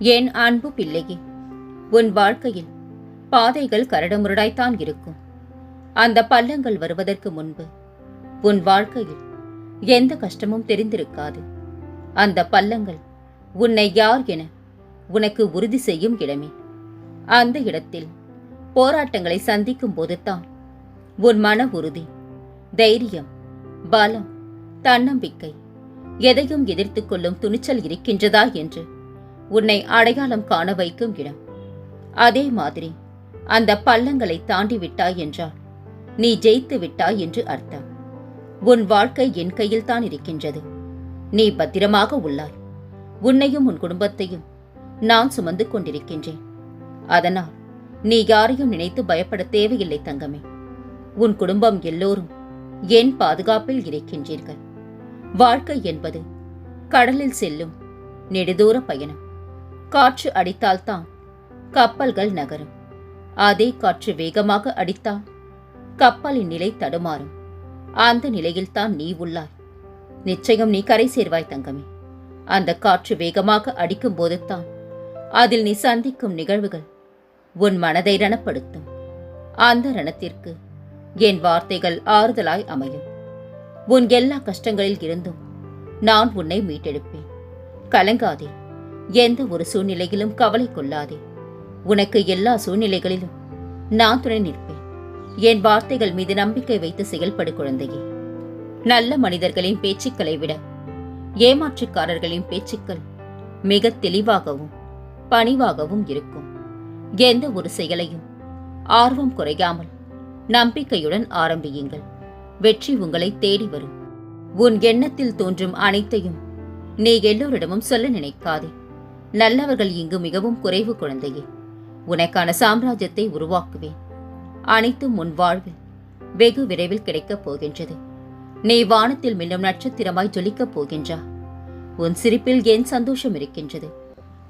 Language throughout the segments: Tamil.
என் அன்பு பிள்ளையே உன் வாழ்க்கையில் பாதைகள் கரடுமுரடாய்த்தான் இருக்கும். அந்த பள்ளங்கள் வருவதற்கு முன்பு உன் வாழ்க்கையில் எந்த கஷ்டமும் தெரிந்திருக்காது. அந்த பள்ளங்கள் உன்னை யார் என உனக்கு உறுதி செய்யும் இடமே. அந்த இடத்தில் போராட்டங்களை சந்திக்கும் போதுதான் உன் மன உறுதி தைரியம் பலம் தன்னம்பிக்கை எதையும் எதிர்த்து கொள்ளும் துணிச்சல் இருக்கின்றதா என்று உன்னை அடையாளம் காண வைக்கும் இடம். அதே மாதிரி அந்த பள்ளங்களை தாண்டி விட்டாய் என்றால் நீ ஜெயித்து விட்டாய் என்று அர்த்தம். உன் வாழ்க்கை என் கையில் தான் இருக்கின்றது. நீ பத்திரமாக உள்ளாய். உன்னையும் உன் குடும்பத்தையும் நான் சுமந்து கொண்டிருக்கின்றேன். அதனால் நீ யாரையும் நினைத்து பயப்பட தேவையில்லை தங்கமே. உன் குடும்பம் எல்லோரும் என் பாதுகாப்பில் இருக்கின்றீர்கள். வாழ்க்கை என்பது கடலில் செல்லும் நெடுதூர பயணம். காற்று அடித்தால்தான் கப்பல்கள் நகரும். அதே காற்று வேகமாக அடித்தால் கப்பலின் நிலை தடுமாறும். அந்த நிலையில்தான் நீ உள்ளாய். நிச்சயம் நீ கரை சேர்வாய் தங்கமே. அந்த காற்று வேகமாக அடிக்கும் போதுதான் அதில் நீ சந்திக்கும் நிகழ்வுகள் உன் மனதை ரணப்படுத்தும். அந்த ரணத்திற்கு என் வார்த்தைகள் ஆறுதலாய் அமையும். உன் எல்லா கஷ்டங்களில் இருந்தும் நான் உன்னை மீட்டெடுப்பேன். கலங்காதே. எந்த ஒரு சூழ்நிலையிலும் கவலை கொள்ளாதே. உனக்கு எல்லா சூழ்நிலைகளிலும் நான் துணை நிற்பேன். என் வார்த்தைகள் மீது நம்பிக்கை வைத்து செயல்படு குழந்தையே. நல்ல மனிதர்களின் பேச்சுக்களை விட ஏமாற்றுக்காரர்களின் பேச்சுக்கள் மிக தெளிவாகவும் பணிவாகவும் இருக்கும். எந்த ஒரு செயலையும் ஆர்வம் குறையாமல் நம்பிக்கையுடன் ஆரம்பியுங்கள். வெற்றி உங்களை தேடி வரும். உன் எண்ணத்தில் தோன்றும் அனைத்தையும் நீ எல்லோரிடமும் சொல்ல நினைக்காதே. நல்லவர்கள் இங்கு மிகவும் குறைவு குழந்தையே. உனக்கான சாம்ராஜ்யத்தை உருவாக்குவேன். அனைத்தும் உன் வாழ்வில் வெகு விரைவில் கிடைக்கப் போகின்றது. நீ வானத்தில் மின்னும் நட்சத்திரமாய் ஜொலிக்கப் போகின்றா. உன் சிரிப்பில் என் சந்தோஷம் இருக்கின்றது?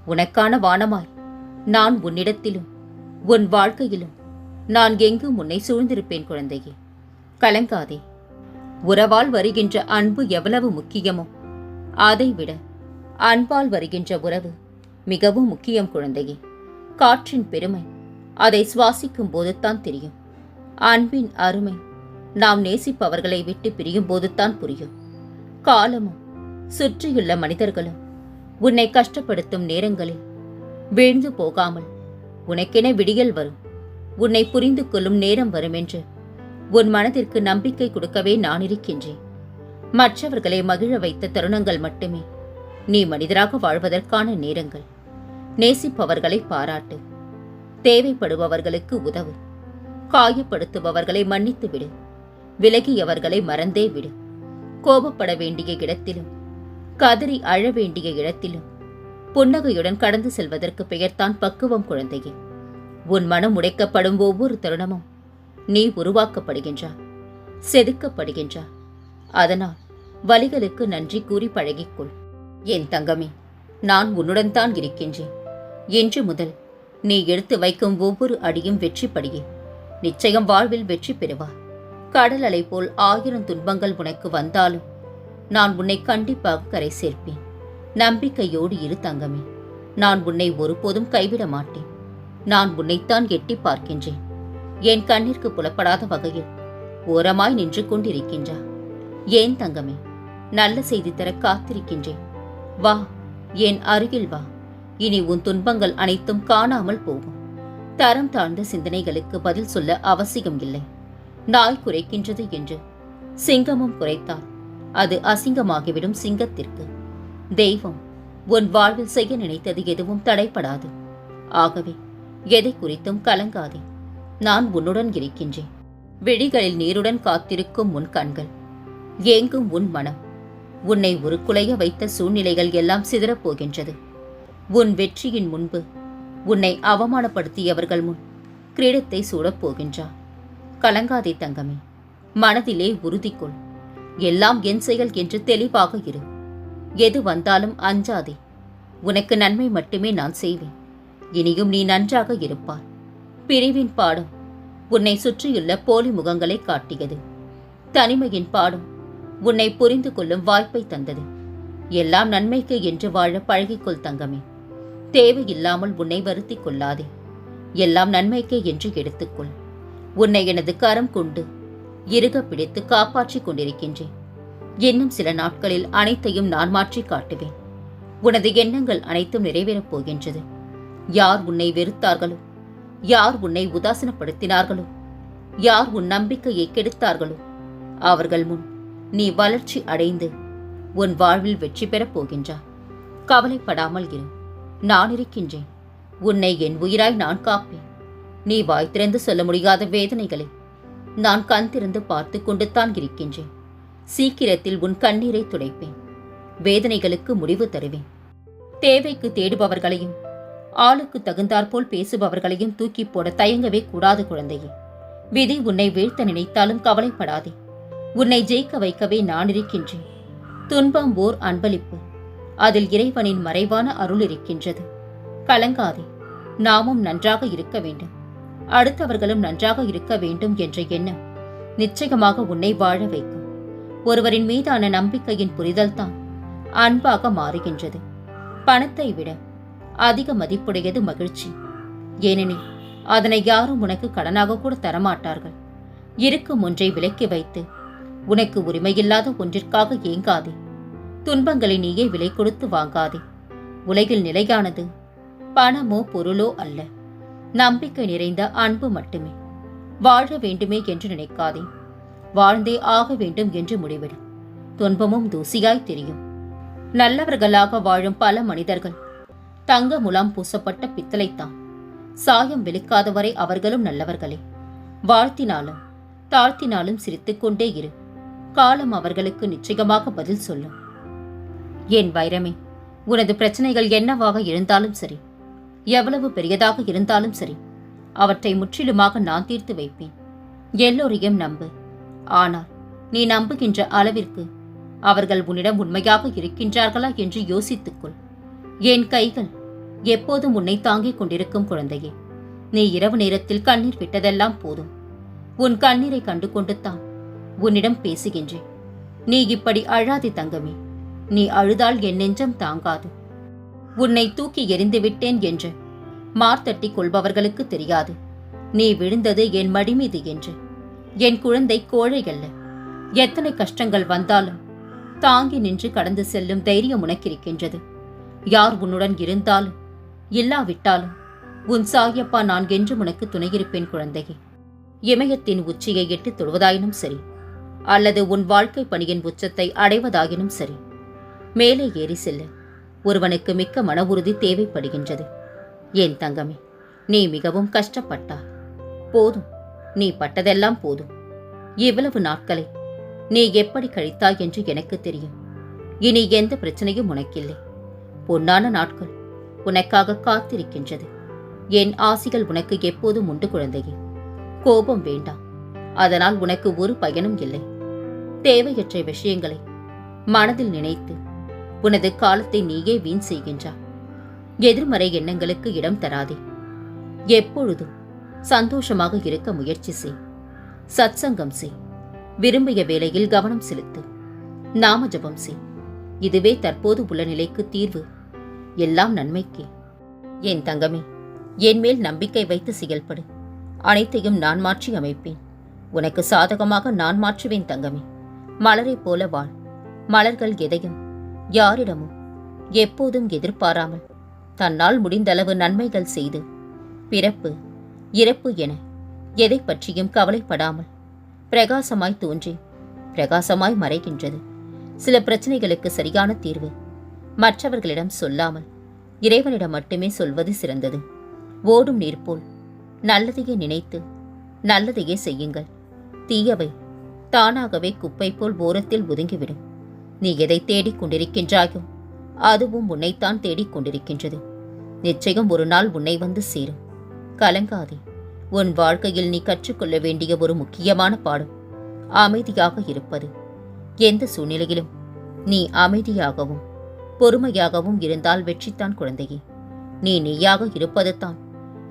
உனக்கான வானமாய் நான் உன்னிடத்திலும் உன் வாழ்க்கையிலும் நான் எங்கும் உன்னை சூழ்ந்திருப்பேன் குழந்தையே. கலங்காதே. உறவால் வருகின்ற அன்பு எவ்வளவு முக்கியமோ அதைவிட அன்பால் வருகின்ற உறவு மிகவும் முக்கியம் குழந்தையே. காற்றின் பெருமை அதை சுவாசிக்கும் போதுதான் தெரியும். அன்பின் அருமை நாம் நேசிப்பவர்களை விட்டு பிரியும் போதுதான் புரியும். காலமும் சுற்றியுள்ள மனிதர்களும் உன்னை கஷ்டப்படுத்தும் நேரங்களில் வீழ்ந்து போகாமல் உனக்கென விடியல் வரும். உன்னை புரிந்து கொள்ளும் நேரம் வரும் என்று உன் மனதிற்கு நம்பிக்கை கொடுக்கவே நான் இருக்கின்றேன். மற்றவர்களை மகிழ வைத்த தருணங்கள் மட்டுமே நீ மனிதராக வாழ்வதற்கான நேரங்கள். நேசிப்பவர்களை பாராட்டு. தேவைப்படுபவர்களுக்கு உதவு. காயப்படுத்துபவர்களை மன்னித்து விடு. விலகியவர்களை மறந்தே விடு. கோபப்பட வேண்டிய இடத்திலும் கதறி அழ வேண்டிய இடத்திலும் புன்னகையுடன் கடந்து செல்வதற்கு பெயர்தான் பக்குவம் குழந்தையே. உன் மனம் உடைக்கப்படும் ஒவ்வொரு தருணமும் நீ உருவாக்கப்படுகின்றா செதுக்கப்படுகின்றா. அதனால் வலிகளுக்கு நன்றி கூறி பழகிக்கொள். என் தங்கமே நான் உன்னுடன் தான் இருக்கின்றேன். இன்று முதல் நீ எடுத்து வைக்கும் ஒவ்வொரு அடியும் வெற்றி படியே நிச்சயம் வாழ்வில் வெற்றி பெறுவார் கடல் அலை போல் ஆயிரம் துன்பங்கள் உனக்கு வந்தாலும் நான் உன்னை கண்டிப்பாக கரை சேர்ப்பேன். நம்பிக்கையோடு இரு தங்கமே. நான் உன்னை ஒருபோதும் கைவிட மாட்டேன். நான் உன்னைத்தான் எட்டி பார்க்கின்றேன். என் கண்ணிற்கு புலப்படாத வகையில் ஓரமாய் நின்று கொண்டிருக்கின்றா. ஏன் தங்கமே? நல்ல செய்தி தர காத்திருக்கின்றேன். வா என் அருகில் வா. இனி உன் துன்பங்கள் அனைத்தும் காணாமல் போகும். தரம் தாழ்ந்த சிந்தனைகளுக்கு பதில் சொல்ல அவசியம் இல்லை. நாய் குறைக்கின்றது என்று. சிங்கமும் குறைத்தால் அது அசிங்கமாகிவிடும் சிங்கத்திற்கு. தெய்வம் உன் வாழ்வில் செய்ய நினைத்தது எதுவும் தடைப்படாது ஆகவே எதை குறித்தும் கலங்காதே. நான் உன்னுடன் இருக்கின்றேன். விழிகளில் நீருடன் காத்திருக்கும் உன் கண்கள். ஏங்கும் உன் மனம். உன்னை ஒரு குலைய வைத்த சூழ்நிலைகள் எல்லாம் சிதறப் போகின்றது. உன் வெற்றியின் முன்பு உன்னை அவமானப்படுத்தியவர்கள் முன் கிரீடத்தை சூடப் போகின்றார் கலங்காதே தங்கமே மனதிலே உறுதிக்கொள் எல்லாம் என் செயல் என்று தெளிவாக இரு. எது வந்தாலும் அஞ்சாதே உனக்கு நன்மை மட்டுமே நான் செய்வேன். இனியும் நீ நன்றாக இருப்பாய். பிரிவின் பாடம் உன்னை சுற்றியுள்ள போலி முகங்களை காட்டியது. தனிமையின் பாடம் உன்னை புரிந்து கொள்ளும் வாய்ப்பை தந்தது. எல்லாம் நன்மைக்கு என்று வாழ பழகிக்கொள் தங்கமே தேவையில்லாமல் உன்னை வருத்தி கொள்ளாதே. எல்லாம் நன்மைக்கே என்று எடுத்துக்கொள். உன்னை எனது கரம் கொண்டு இறுக பிடித்து காப்பாற்றிக் கொண்டிருக்கின்றேன். இன்னும் சில நாட்களில் அனைத்தையும் நான் மாற்றி காட்டுவேன். உனது எண்ணங்கள் அனைத்தும் நிறைவேறப் போகின்றது. யார் உன்னை வெறுத்தார்களோ? யார் உன்னை உதாசனப்படுத்தினார்களோ? யார் உன் நம்பிக்கையை கெடுத்தார்களோ? அவர்கள் முன் நீ வளர்ச்சி அடைந்து உன் வாழ்வில் வெற்றி பெறப் போகின்றாய் கவலைப்படாமல் இரு. நான் இருக்கின்றேன். உன்னை என் உயிராய் நான் காப்பேன். நீ வாய் திறந்து சொல்ல முடியாத வேதனைகளை நான் கண் திறந்து பார்த்து கொண்டு தான் இருக்கின்றேன். சீக்கிரத்தில் உன் கண்ணீரை துடைப்பேன். வேதனைகளுக்கு முடிவு தருவேன். தேவைக்கு தேடுபவர்களையும் ஆளுக்கு தகுந்தாற்போல் பேசுபவர்களையும் தூக்கி போட தயங்கவே கூடாது குழந்தையே. விதி உன்னை வீழ்த்த நினைத்தாலும் கவலைப்படாதே. உன்னை ஜெயிக்க வைக்கவே நான் இருக்கின்றேன். துன்பம் ஓர் அன்பளிப்பு. அதில் இறைவனின் மறைவான அருள் இருக்கின்றது. கலங்காதே நாமும் நன்றாக இருக்க வேண்டும். அடுத்தவர்களும் நன்றாக இருக்க வேண்டும் என்ற எண்ணம் நிச்சயமாக உன்னை வாழ வைக்கும். ஒருவரின் மீதான நம்பிக்கையின் புரிதல்தான் அன்பாக மாறுகின்றது. பணத்தை விட அதிக மதிப்புடையது மகிழ்ச்சி. ஏனெனில் அதனை யாரும் உனக்கு கடனாக கூட தரமாட்டார்கள். இருக்கும் ஒன்றை விலக்கி வைத்து உனக்கு உரிமையில்லாத ஒன்றிற்காக ஏங்காதே. துன்பங்களை நீயே விலை கொடுத்து வாங்காதே. உலகில் நிலையானது பணமோ பொருளோ அல்ல. நம்பிக்கை நிறைந்த அன்பு மட்டுமே. வாழ வேண்டுமே என்று நினைக்காதே. வாழ்ந்தே ஆக வேண்டும் என்று முடிவிடும் துன்பமும் தூசியாய் தெரியும். நல்லவர்களாக வாழும் பல மனிதர்கள் தங்க முலாம் பூசப்பட்ட பித்தளைத்தான். சாயம் வெளுக்காதவரை அவர்களும் நல்லவர்களே. வாழ்த்தினாலும் தாழ்த்தினாலும் சிரித்துக்கொண்டே இரு. காலம் அவர்களுக்கு நிச்சயமாக பதில் சொல்லும். என் வைரமே உனது பிரச்சனைகள் என்னவாக இருந்தாலும் சரி எவ்வளவு பெரியதாக இருந்தாலும் சரி அவற்றை முற்றிலுமாக நான் தீர்த்து வைப்பேன். எல்லோரையும் நம்பு. ஆனால் நீ நம்புகின்ற அளவிற்கு அவர்கள் உன்னிடம் உண்மையாக இருக்கின்றார்களா என்று யோசித்துக்கொள். என் கைகள் எப்போதும் உன்னை தாங்கிக் கொண்டிருக்கும் குழந்தையே நீ இரவு நேரத்தில் கண்ணீர் விட்டதெல்லாம் போதும். உன் கண்ணீரை கண்டு கொண்டு தான் உன்னிடம் பேசுகின்றேன். நீ இப்படி அழாதே தங்கமே நீ அழுதால் என் நெஞ்சம் தாங்காது. உன்னை தூக்கி எறிந்துவிட்டேன் என்று மார்த்தட்டி கொள்பவர்களுக்கு தெரியாது. நீ விழுந்தது என் மடிமீது என்று. என் குழந்தை கோழை அல்ல. எத்தனை கஷ்டங்கள் வந்தாலும் தாங்கி நின்று கடந்து செல்லும் தைரியம் உனக்கிருக்கின்றது. யார் உன்னுடன் இருந்தாலும் இல்லாவிட்டாலும் உன் சாயப்பா நான் என்று உனக்கு துணையிருப்பேன் குழந்தையே. இமயத்தின் உச்சியை எட்டு தொழுவதாயினும் சரி அல்லது உன் வாழ்க்கை பணியின் உச்சத்தை அடைவதாயினும் சரி மேலே ஏறி செல்ல. ஒருவனுக்கு மிக்க மன உறுதி தேவைப்படுகின்றது. என் தங்கமே நீ மிகவும் கஷ்டப்பட்டா? போதும் நீ பட்டதெல்லாம் போதும். இவ்வளவு நாட்களை நீ எப்படி கழித்தாய் என்று எனக்கு தெரியும். இனி எந்த பிரச்சனையும் உனக்கில்லை. பொன்னான நாட்கள் உனக்காக காத்திருக்கின்றது. என் ஆசிகள் உனக்கு எப்போதும் உண்டு குழந்தையே. கோபம் வேண்டாம் அதனால் உனக்கு ஒரு பயனும் இல்லை. தேவையற்ற விஷயங்களை மனதில் நினைத்து உனது காலத்தை நீயே வீண் செய்கின்றாய். எதிர்மறை எண்ணங்களுக்கு இடம் தராதே. எப்பொழுதும் சந்தோஷமாக இருக்க முயற்சி செய். சத்சங்கம் செய். விரும்பிய வேலையில் கவனம் செலுத்து. நாம ஜபம் செய். இதுவே தற்போது உள்ள நிலைக்கு தீர்வு. எல்லாம் நன்மைக்கே. என் தங்கமே என் மேல் நம்பிக்கை வைத்து செயல்படு. அனைத்தையும் நான் மாற்றி அமைப்பேன். உனக்கு சாதகமாக நான் மாற்றுவேன் தங்கமே. மலரைப் போல வாழ். மலர்கள் எதையும் யாரிடமும் எப்போதும் எதிர்பாராமல் தன்னால் முடிந்தளவு நன்மைகள் செய்து பிறப்பு இறப்பு என எதை பற்றியும் கவலைப்படாமல் பிரகாசமாய் தோன்றி பிரகாசமாய் மறைகின்றது. சில பிரச்சனைகளுக்கு சரியான தீர்வு மற்றவர்களிடம் சொல்லாமல் இறைவனிடம் மட்டுமே சொல்வது சிறந்தது. ஓடும் நீர் போல் நல்லதையே நினைத்து நல்லதையே செய்யுங்கள். தீயவை தானாகவே குப்பை போல் ஓரத்தில் ஒதுங்கிவிடும். நீ எதை தேடிக் கொண்டிருக்கின்றாயோ அதுவும் உன்னைத்தான் தேடிக் கொண்டிருக்கின்றது. நிச்சயம் ஒரு நாள் உன்னை வந்து சேரும். கலங்காதே உன் வாழ்க்கையில் நீ கற்றுக்கொள்ள வேண்டிய ஒரு முக்கியமான பாடம் அமைதியாக இருப்பது. எந்த சூழ்நிலையிலும் நீ அமைதியாகவும் பொறுமையாகவும் இருந்தால் வெற்றித்தான் குழந்தையே. நீ நீயாக இருப்பதுதான்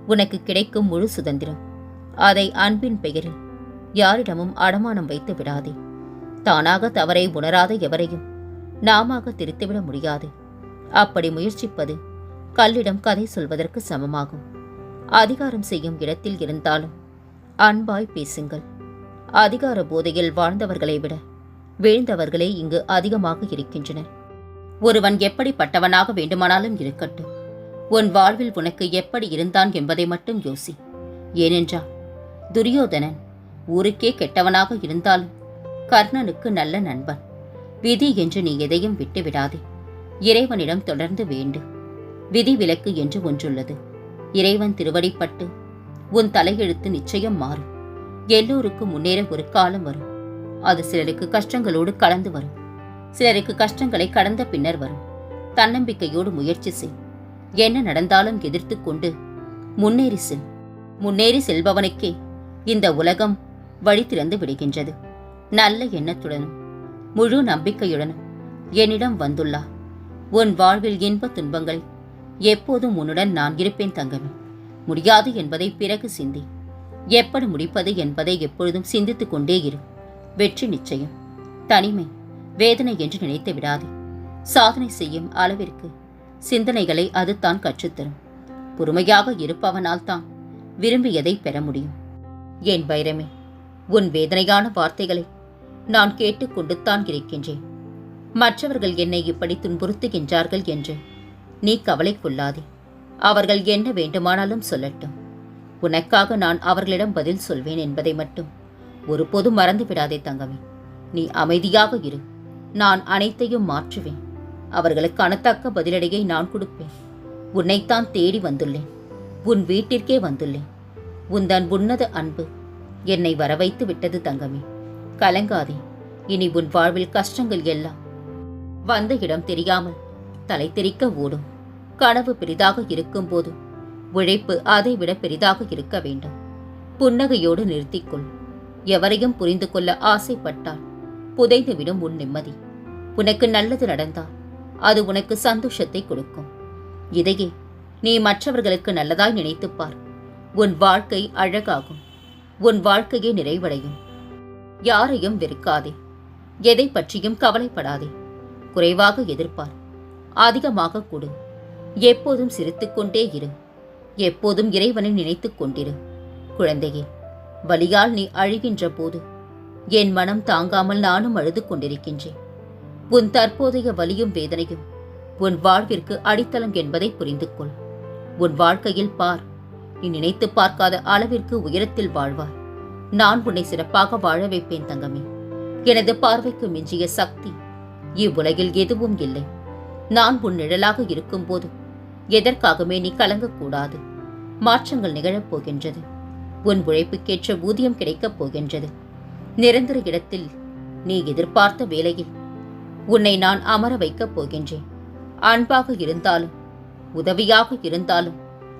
உனக்கு கிடைக்கும் முழு சுதந்திரம். அதை அன்பின் பெயரில் யாரிடமும் அடமானம் வைத்து விடாதே. தானாக தவறை உணராத எவரையும் நாம திருத்திவிட முடியாது. அப்படி முயற்சிப்பது கல்லிடம் கதை சொல்வதற்கு சமமாகும். அதிகாரம் செய்யும் இடத்தில் இருந்தாலும் அன்பாய் பேசுங்கள். அதிகார போதையில் வாழ்ந்தவர்களை விட வீழ்ந்தவர்களே இங்கு அதிகமாக இருக்கின்றனர். ஒருவன் எப்படிப்பட்டவனாக வேண்டுமானாலும் இருக்கட்டும். உன் வாழ்வில் உனக்கு எப்படி இருந்தான் என்பதை மட்டும் யோசி. ஏனென்றால் துரியோதனன் ஊருக்கே கெட்டவனாக இருந்தாலும் கர்ணனுக்கு நல்ல நண்பன். விதி என்று நீ எதையும் விட்டுவிடாதே. இறைவனிடம் தொடர்ந்து வேண்டு. விதி விலக்கு என்று ஒன்றுள்ளது. இறைவன் திருவடிப்பட்டு உன் தலையெழுத்து நிச்சயம் மாறும். எல்லோருக்கும் முன்னேற ஒரு காலம் வரும். அது சிலருக்கு கஷ்டங்களோடு கலந்து வரும். சிலருக்கு கஷ்டங்களை கடந்த பின்னர் வரும். தன்னம்பிக்கையோடு முயற்சி செய். என்ன நடந்தாலும் எதிர்த்து கொண்டு முன்னேறி செல். முன்னேறி செல்பவனுக்கே இந்த உலகம் வழி திறந்து விடுகின்றது. நல்ல எண்ணத்துடனும் முழு நம்பிக்கையுடனும் என்னிடம் வந்துள்ளார் உன் வாழ்வில் இன்ப துன்பங்கள் எப்போதும் உன்னுடன் நான் இருப்பேன் தங்கமே. முடியாது என்பதை பிறகு சிந்தி. எப்படி முடிப்பது என்பதை எப்பொழுதும் சிந்தித்துக் கொண்டே இரு. வெற்றி நிச்சயம். தனிமை வேதனை என்று நினைத்து விடாதே. சாதனை செய்யும் அளவிற்கு சிந்தனைகளை அது தான் கற்றுத்தரும். பொறுமையாக இருப்பவனால் தான் விரும்பியதை பெற முடியும். என் வைரமே உன் வேதனையான வார்த்தைகளை நான் கேட்டுக்கொண்டுத்தான் இருக்கின்றேன். மற்றவர்கள் என்னை இப்படி துன்புறுத்துகின்றார்கள் என்று நீ கவலை கொள்ளாதே. அவர்கள் என்ன வேண்டுமானாலும் சொல்லட்டும். உனக்காக நான் அவர்களிடம் பதில் சொல்வேன் என்பதை மட்டும். ஒருபோதும் மறந்து விடாதே தங்கமே. நீ அமைதியாக இரு. நான் அனைத்தையும் மாற்றுவேன். அவர்களுக்கான தக்க பதிலடியை நான் கொடுப்பேன். உன்னைத்தான் தேடி வந்துள்ளேன். உன் வீட்டிற்கே வந்துள்ளேன். உந்தன் உன்னத அன்பு என்னை வரவைத்து விட்டது தங்கமே. கலங்காதே. இனி உன் வாழ்வில் கஷ்டங்கள் எல்லாம் வந்த இடம் தெரியாமல் தலை தெறிக்க ஓடும். கனவு பெரிதாக இருக்கும்போது உழைப்பு அதைவிட பெரிதாக இருக்க வேண்டும். புன்னகையோடு நிறுத்திக்கொள். எவரையும் புரிந்து கொள்ள ஆசைப்பட்டால் புதைந்துவிடும் உன் நிம்மதி. உனக்கு நல்லது நடந்தால் அது உனக்கு சந்தோஷத்தை கொடுக்கும். இதையே நீ மற்றவர்களுக்கு நல்லதாய் நினைத்துப் பார். உன் வாழ்க்கை அழகாகும். உன் வாழ்க்கையே நிறைவடையும். யாரையும் வெறுக்காதே. எதை பற்றியும் கவலைப்படாதே. குறைவாக எதிர்ப்பார். அதிகமாக கொடு. எப்போதும் சிரித்துக்கொண்டே இரு. எப்போதும் இறைவனை நினைத்துக் கொண்டிரு. குழந்தையே வலியால் நீ அழுகின்ற போது என் மனம் தாங்காமல் நானும் அழுது கொண்டிருக்கின்றேன். உன் தற்போதைய வலியும் வேதனையும் உன் வாழ்விற்கு அடித்தளம் என்பதை புரிந்து கொள். உன் வாழ்க்கையில் பார். நீ நினைத்து பார்க்காத அளவிற்கு உயரத்தில் வாழ்வார் நான் உன்னை சிறப்பாக வாழ வைப்பேன் தங்கமே. எனது பார்வைக்கு மிஞ்சிய சக்தி இவ்வுலகில் எதுவும் இல்லை. நான் உன் நிழலாக இருக்கும்போது எதற்காகவே நீ கலங்கக்கூடாது. மாற்றங்கள் நிகழப் போகின்றது. உன் உழைப்புக்கேற்ற ஊதியம் கிடைக்கப் போகின்றது. நிரந்தர இடத்தில் நீ எதிர்பார்த்த வேலையில் உன்னை நான் அமர வைக்கப் போகின்றேன். அன்பாக இருந்தாலும் உதவியாக இருந்தாலும்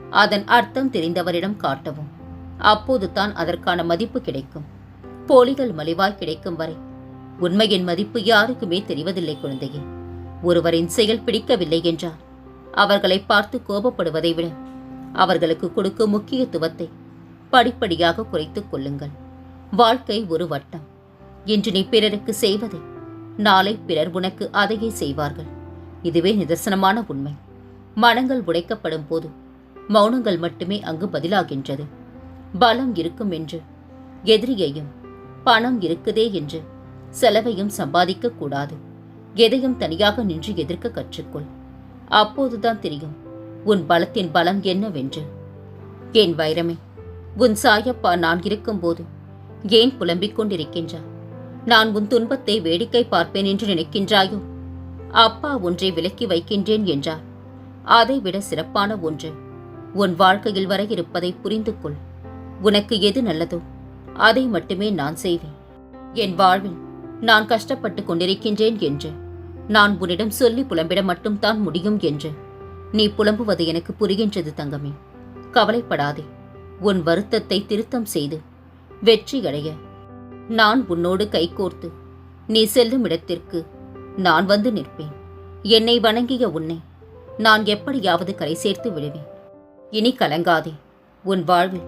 அதன் அர்த்தம் தெரிந்தவரிடம் காட்டவும். அப்போதுதான் அதற்கான மதிப்பு கிடைக்கும். போலிகள் மலிவாய் கிடைக்கும் வரை உண்மையின் மதிப்பு யாருக்குமே தெரிவதில்லை குழந்தையே. ஒருவரின் செயல் பிடிக்கவில்லை என்றால் அவர்களை பார்த்து கோபப்படுவதை விட அவர்களுக்கு கொடுக்கும் முக்கியத்துவத்தை படிப்படியாக குறைத்துக் கொள்ளுங்கள். வாழ்க்கை ஒரு வட்டம். இன்று நீ பிறருக்கு செய்வதை நாளை பிறர் உனக்கு அதையே செய்வார்கள். இதுவே நிதர்சனமான உண்மை. மனங்கள் உடைக்கப்படும் போது மௌனங்கள் மட்டுமே அங்கு பதிலாகின்றது. பலம் இருக்கும் என்று. எதிரியையும் பணம் இருக்குதே என்று செலவையும் சம்பாதிக்க கூடாது. எதையும் தனியாக நின்று எதிர்க்க கற்றுக்கொள். அப்போதுதான் தெரியும் உன் பலத்தின் பலம் என்னவென்று. என் வைரமே உன் சாயப்பா நான் இருக்கும்போது ஏன் புலம்பிக் கொண்டிருக்கின்றாய்? நான் உன் துன்பத்தை வேடிக்கை பார்ப்பேன் என்று நினைக்கின்றாயோ? அப்பா ஒன்றை விலக்கி வைக்கின்றேன் என்றார். அதைவிட சிறப்பான ஒன்று உன் வாழ்க்கையில் வர இருப்பதை புரிந்து கொள் உனக்கு எது நல்லதோ அதை மட்டுமே நான் செய்வேன். என் வாழ்வில் நான் கஷ்டப்பட்டு கொண்டிருக்கின்றேன் என்று நான் உன்னிடம் சொல்லி புலம்பிட மட்டும்தான் முடியும் என்று நீ புலம்புவது எனக்கு புரிகின்றது தங்கமே. கவலைப்படாதே. உன் வருத்தத்தை திருத்தம் செய்து வெற்றி அடைய நான் உன்னோடு கைகோர்த்து நீ செல்லும் இடத்திற்கு நான் வந்து நிற்பேன். என்னை வணங்கிய உன்னை நான் எப்படியாவது கரை சேர்த்து விடுவேன். இனி கலங்காதே. உன் வாழ்வில்